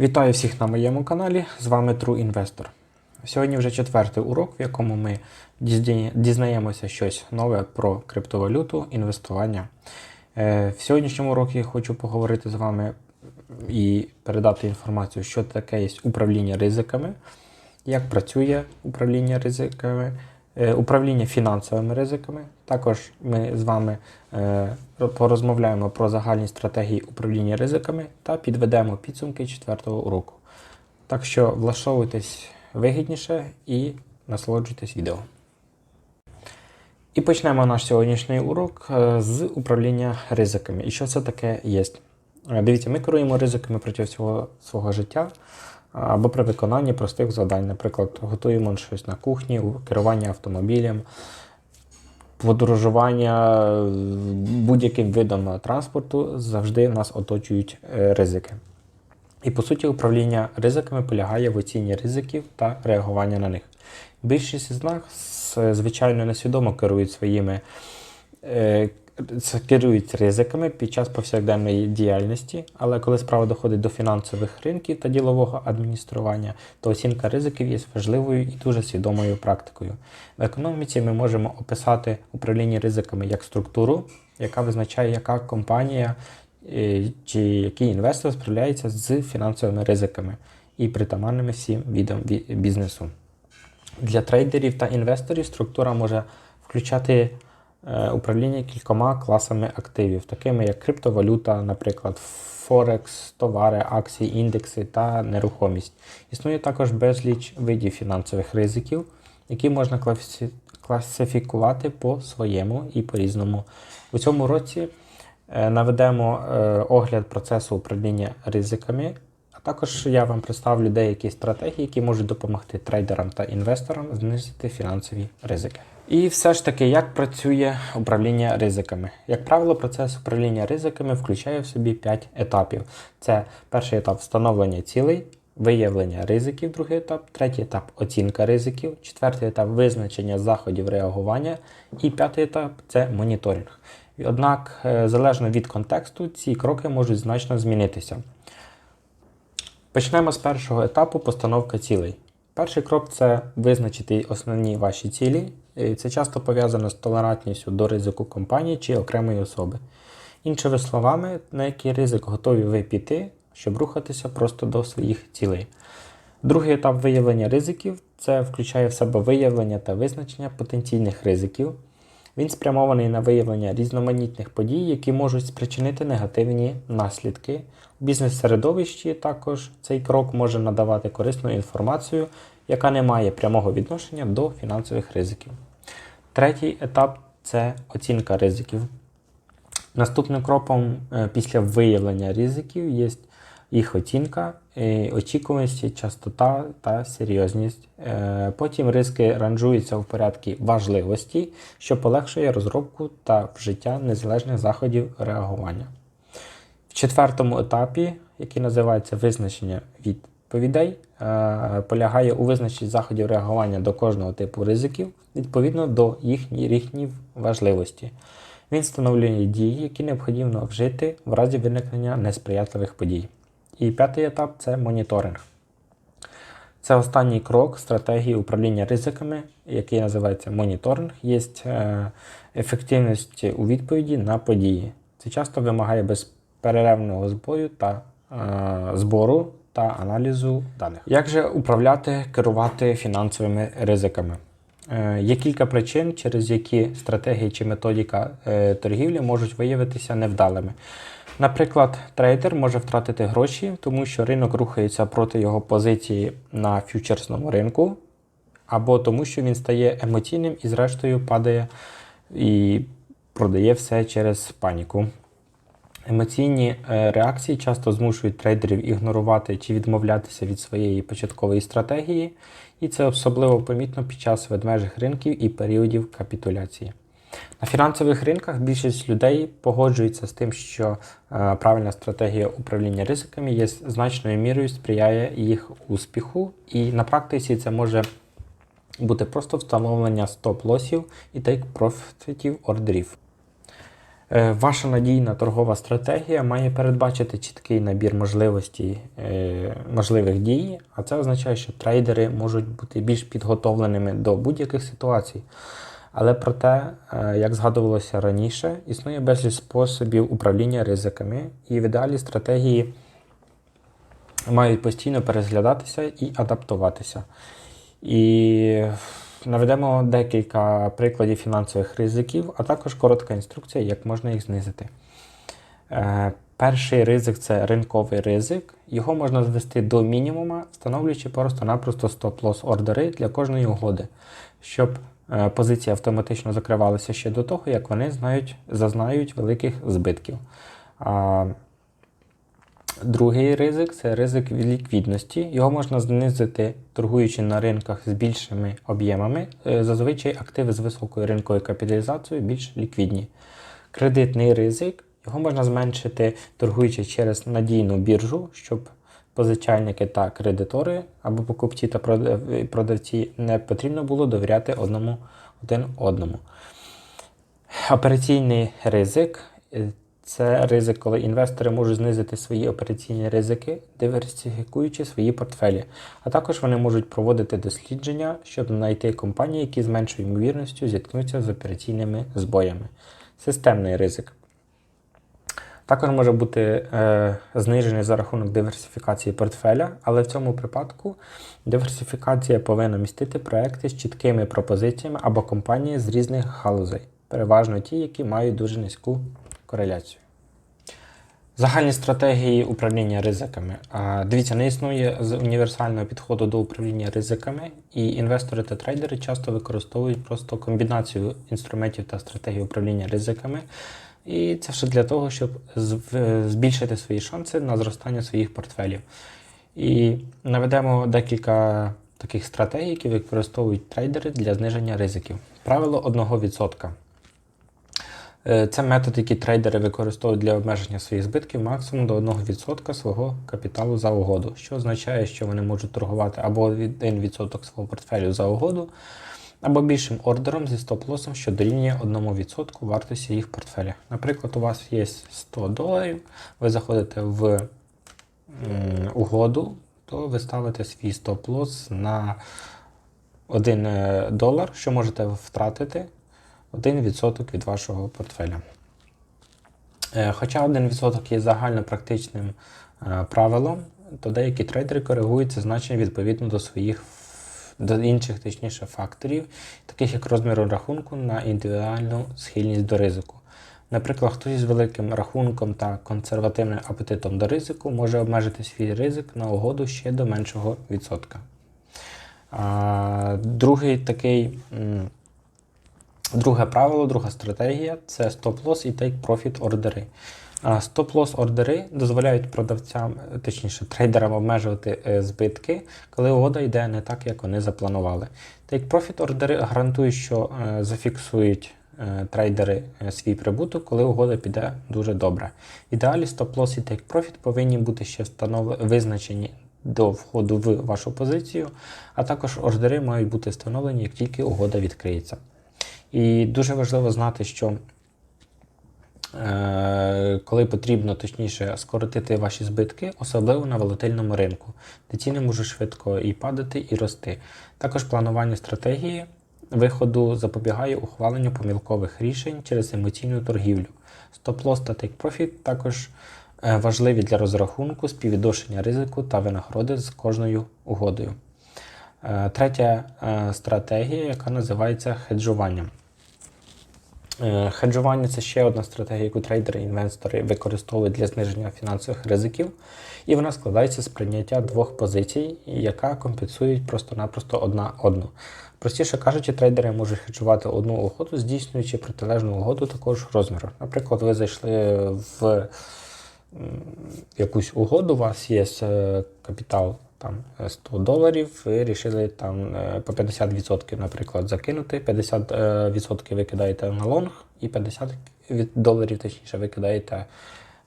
Вітаю всіх на моєму каналі. З вами True Investor. Сьогодні вже четвертий урок, в якому ми дізнаємося щось нове про криптовалюту, інвестування. Е, В сьогоднішньому уроці я хочу поговорити з вами і передати інформацію, що таке є управління ризиками, як працює управління ризиками, е, управління фінансовими ризиками. Також ми з вами е, порозмовляємо про загальні стратегії управління ризиками та підведемо підсумки четвертого уроку. Так що влаштовуйтесь вигідніше і насолоджуйтесь відео. І почнемо наш сьогоднішній урок е, з управління ризиками. І що це таке є? Е, Дивіться, ми керуємо ризиками протягом всього свого життя або при виконанні простих завдань. Наприклад, готуємо щось на кухні, керування автомобілем, подорожування будь-яким видом транспорту завжди нас оточують е, ризики. І по суті, управління ризиками полягає в оцінні ризиків та реагування на них. Більшість з нас, е, звичайно, несвідомо керують своїми е, керують ризиками під час повсякденної діяльності, але коли справа доходить до фінансових ринків та ділового адміністрування, то оцінка ризиків є важливою і дуже свідомою практикою. В економіці ми можемо описати управління ризиками як структуру, яка визначає, яка компанія е, чи який інвестор справляється з фінансовими ризиками і притаманними всім бі- бізнесу. Для трейдерів та інвесторів структура може включати управління кількома класами активів, такими як криптовалюта, наприклад, Форекс, товари, акції, індекси та нерухомість. Існує також безліч видів фінансових ризиків, які можна класифі- класифікувати по своєму і по різному. У цьому році е, наведемо е, огляд процесу управління ризиками, а також я вам представлю деякі стратегії, які можуть допомогти трейдерам та інвесторам знизити фінансові ризики. І все ж таки, як працює управління ризиками? Як правило, процес управління ризиками включає в собі 5 етапів. Це перший етап встановлення цілей, виявлення ризиків, другий етап, третій етап оцінка ризиків, четвертий етап визначення заходів реагування, і п'ятий етап це моніторинг. Однак, е, залежно від контексту, ці кроки можуть значно змінитися. Почнемо з першого етапу постановка цілей. Перший крок це визначити основні ваші цілі. І Це часто пов'язано з толерантністю до ризику компанії чи окремої особи. Іншими словами, на який ризик готові ви піти, щоб рухатися просто до своїх цілей. Другий етап виявлення ризиків це включає в себе виявлення та визначення потенційних ризиків. Він спрямований на виявлення різноманітних подій, які можуть спричинити негативні наслідки. У бізнес-середовищі також цей крок може надавати корисну інформацію, яка не має прямого відношення до фінансових ризиків. Третій етап це оцінка ризиків. Наступним кроком е, після виявлення ризиків є їх оцінка, е, очікуваність, частота та серйозність. Е, Потім ризики ранжуються в порядку важливості, що полегшує розробку та вжиття незалежних заходів реагування. В четвертому етапі, який називається визначення відповідей, е, полягає у визначенні заходів реагування до кожного типу ризиків відповідно до їхньої важливості. Він встановлює дії, які необхідно вжити в разі виникнення несприятливих подій. І п'ятий етап це моніторинг. Це останній крок стратегії управління ризиками, який називається моніторинг, є е, ефективність у відповіді на події. Це часто вимагає безперервного збою та е, збору та аналізу даних. Як же управляти, керувати фінансовими ризиками? Е, Є кілька причин, через які стратегії чи методика е, торгівлі можуть виявитися невдалими. Наприклад, трейдер може втратити гроші, тому що ринок рухається проти його позиції на фьючерсному ринку, або тому, що він стає емоційним і, зрештою, падає і продає все через паніку. Емоційні е, реакції часто змушують трейдерів ігнорувати чи відмовлятися від своєї початкової стратегії, і це особливо помітно під час ведмежих ринків і періодів капітуляції. На фінансових ринках більшість людей погоджується з тим, що е, правильна стратегія управління ризиками є значною мірою сприяє їх успіху, і на практиці це може бути просто встановлення стоп-лосів і тейк-профітів ордерів. Е, Ваша надійна торгова стратегія має передбачити чіткий набір можливостей, можливих дій, а це означає, що трейдери можуть бути більш підготовленими до будь-яких ситуацій. Але проте, е, як згадувалося раніше, існує безліч способів управління ризиками, і в ідеалі стратегії мають постійно перезглядатися і адаптуватися. І наведемо декілька прикладів фінансових ризиків, а також коротка інструкція, як можна їх знизити. Е, Перший ризик це ринковий ризик. Його можна звести до мінімума, встановлюючи просто-напросто стоп-лосс ордери для кожної угоди, щоб позиції автоматично закривалися ще до того, як вони знають, зазнають великих збитків. Другий ризик це ризик від ліквідності. Його можна знизити, торгуючи на ринках з більшими об'ємами. Е, Зазвичай активи з високою ринковою капіталізацією більш ліквідні. Кредитний ризик його можна зменшити, торгуючи через надійну біржу, щоб позичальники та кредитори або покупці та продавці не потрібно було довіряти одному один одному. Операційний ризик це ризик, коли інвестори можуть знизити свої операційні ризики, диверсифікуючи свої портфелі. А також вони можуть проводити дослідження, щоб знайти компанії, які з меншою ймовірністю зіткнуться з операційними збоями. Системний ризик. Також може бути е, знижений за рахунок диверсифікації портфеля, але в цьому випадку диверсифікація повинна містити проекти з чіткими пропозиціями або компанії з різних галузей, переважно ті, які мають дуже низьку кореляцію. Загальні стратегії управління ризиками. Дивіться, не існує з- універсального підходу до управління ризиками, і інвестори та трейдери часто використовують просто комбінацію інструментів та стратегій управління ризиками. І це все для того, щоб збільшити свої шанси на зростання своїх портфелів. І наведемо декілька таких стратегій, які використовують трейдери для зниження ризиків. Правило 1%. Е, Це метод, який трейдери використовують для обмеження своїх збитків максимум до 1% свого капіталу за угоду, що означає, що вони можуть торгувати або 1% свого портфелю за угоду, або більшим ордером зі стоп-лосом, що дорівнює 1% вартості їх портфеля. Наприклад, у вас є 100 доларів, ви заходите в м, угоду, то ви ставите свій стоп-лосс на 1 е, долар, що можете втратити 1% від вашого портфеля. Е, Хоча 1% є загальнопрактичним е, правилом, то деякі трейдери коригують це значення відповідно до своїх до інших, точніше, факторів, таких як розміру рахунку на індивідуальну схильність до ризику. Наприклад, хтось з великим рахунком та консервативним апетитом до ризику може обмежити свій ризик на угоду ще до меншого відсотка. А, другий такий, друге правило, друга стратегія це стоп-лосс і take-profit ордери. Стоп-лосс ордери дозволяють продавцям, е, точніше трейдерам обмежувати е, збитки, коли угода йде не так, як вони запланували. Take-profit ордери гарантують, що е, зафіксують трейдери свій прибуток, коли угода піде дуже добре. В ідеалі стоп-лосс і take-profit повинні бути ще визначені до входу в вашу позицію, а також ордери мають бути встановлені, як тільки угода відкриється. І дуже важливо знати, що коли потрібно точніше скоротити ваші збитки, особливо на волатильному ринку, де ціни можуть швидко і падати, і рости. Також планування стратегії виходу запобігає ухваленню помилкових рішень через емоційну торгівлю. Стоп-лосс та take-profit також е, важливі для розрахунку співвідношення ризику та винагороди з кожною угодою. Е, Третя е, стратегія, яка називається хеджуванням. Е, Хеджування це ще одна стратегія, яку трейдери і інвестори використовують для зниження фінансових ризиків, і вона складається з прийняття двох позицій, яка компенсують просто-напросто одна одну. Простіше кажучи, трейдери можуть хеджувати одну угоду, здійснюючи протилежну угоду такого ж розміру. Наприклад, ви зайшли в якусь угоду, у вас є е, капітал там е, 100 доларів, ви вирішили там е, по 50%, наприклад, закинути, 50% відсотків ви кидаєте на лонг і 50 доларів, точніше, ви кидаєте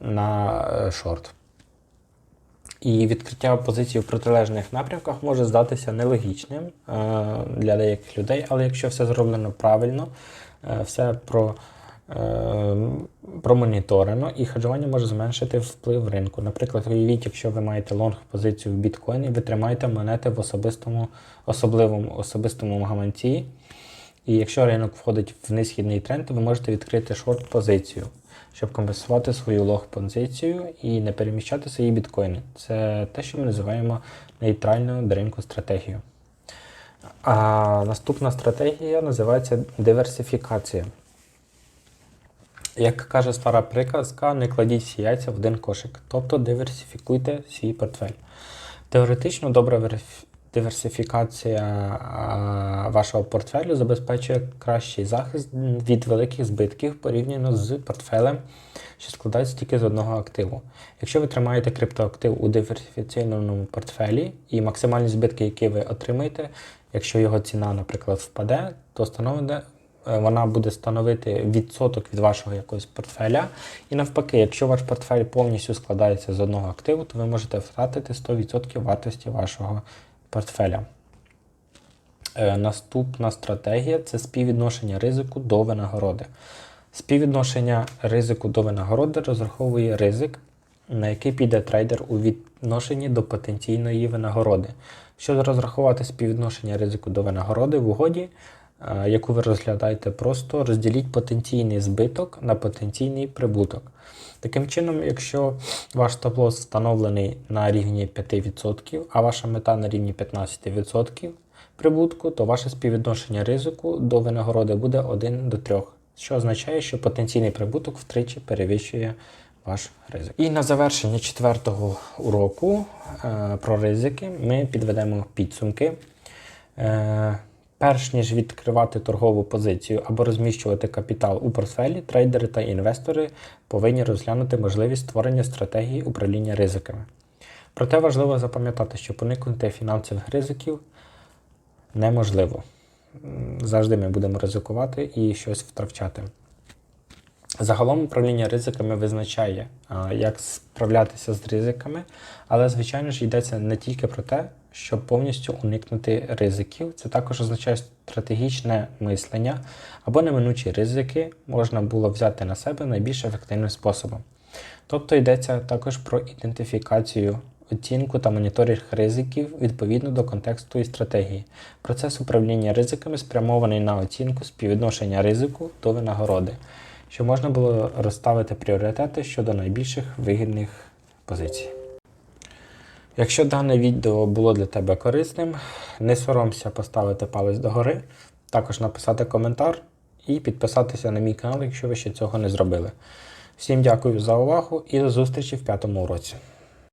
на е, шорт. І відкриття позицій в протилежних напрямках може здатися нелогічним е, для деяких людей, але якщо все зроблено правильно, е, все е, промоніторено, і хеджування може зменшити вплив ринку. Наприклад, уявіть, якщо ви маєте лонг позицію в біткоїні, ви тримаєте монети в особистому, особливому особистому гаманці. І якщо ринок входить в низхідний тренд, то ви можете відкрити шорт позицію, щоб компенсувати свою лог позицію і не переміщати свої біткоїни. Це те, що ми називаємо нейтральною до ринку стратегією. А наступна стратегія називається диверсифікація. Як каже стара приказка, не кладіть всі яйця в один кошик, тобто диверсифікуйте свій портфель. Теоретично добра диверсифікація вашого портфелю забезпечує кращий захист від великих збитків порівняно з портфелем, що складається тільки з одного активу. Якщо ви тримаєте криптоактив у диверсифіційному портфелі і максимальні збитки, які ви отримаєте, якщо його ціна, наприклад, впаде, то становите е, вона буде становити відсоток від вашого якогось портфеля. І навпаки, якщо ваш портфель повністю складається з одного активу, то ви можете втратити 100% вартості вашого портфеля. Е, Наступна стратегія це співвідношення ризику до винагороди. Співвідношення ризику до винагороди розраховує ризик, на який піде трейдер у відношенні до потенційної винагороди. Щоб розрахувати співвідношення ризику до винагороди в угоді, е, яку ви розглядаєте, просто розділіть потенційний збиток на потенційний прибуток. Таким чином, якщо ваш стоп-лосс встановлений на рівні 5%, а ваша мета на рівні 15% прибутку, то ваше співвідношення ризику до винагороди буде 1 до 3, що означає, що потенційний прибуток втричі перевищує ваш ризик. І на завершення четвертого уроку е, про ризики ми підведемо підсумки. Е, Перш ніж відкривати торгову позицію або розміщувати капітал у портфелі, трейдери та інвестори повинні розглянути можливість створення стратегії управління ризиками. Проте важливо запам'ятати, що уникнути фінансових ризиків неможливо. Завжди ми будемо ризикувати і щось втрачати. Загалом управління ризиками визначає, як справлятися з ризиками, але, звичайно ж, йдеться не тільки про те, щоб повністю уникнути ризиків. Це також означає стратегічне мислення або неминучі ризики можна було взяти на себе найбільш ефективним способом. Тобто йдеться також про ідентифікацію, оцінку та моніторинг ризиків відповідно до контексту і стратегії. Процес управління ризиками спрямований на оцінку співвідношення ризику до винагороди, щоб можна було розставити пріоритети щодо найбільших вигідних позицій. Якщо дане відео було для тебе корисним, не соромся поставити палець догори, також написати коментар і підписатися на мій канал, якщо ви ще цього не зробили. Всім дякую за увагу і до зустрічі в п'ятому уроці.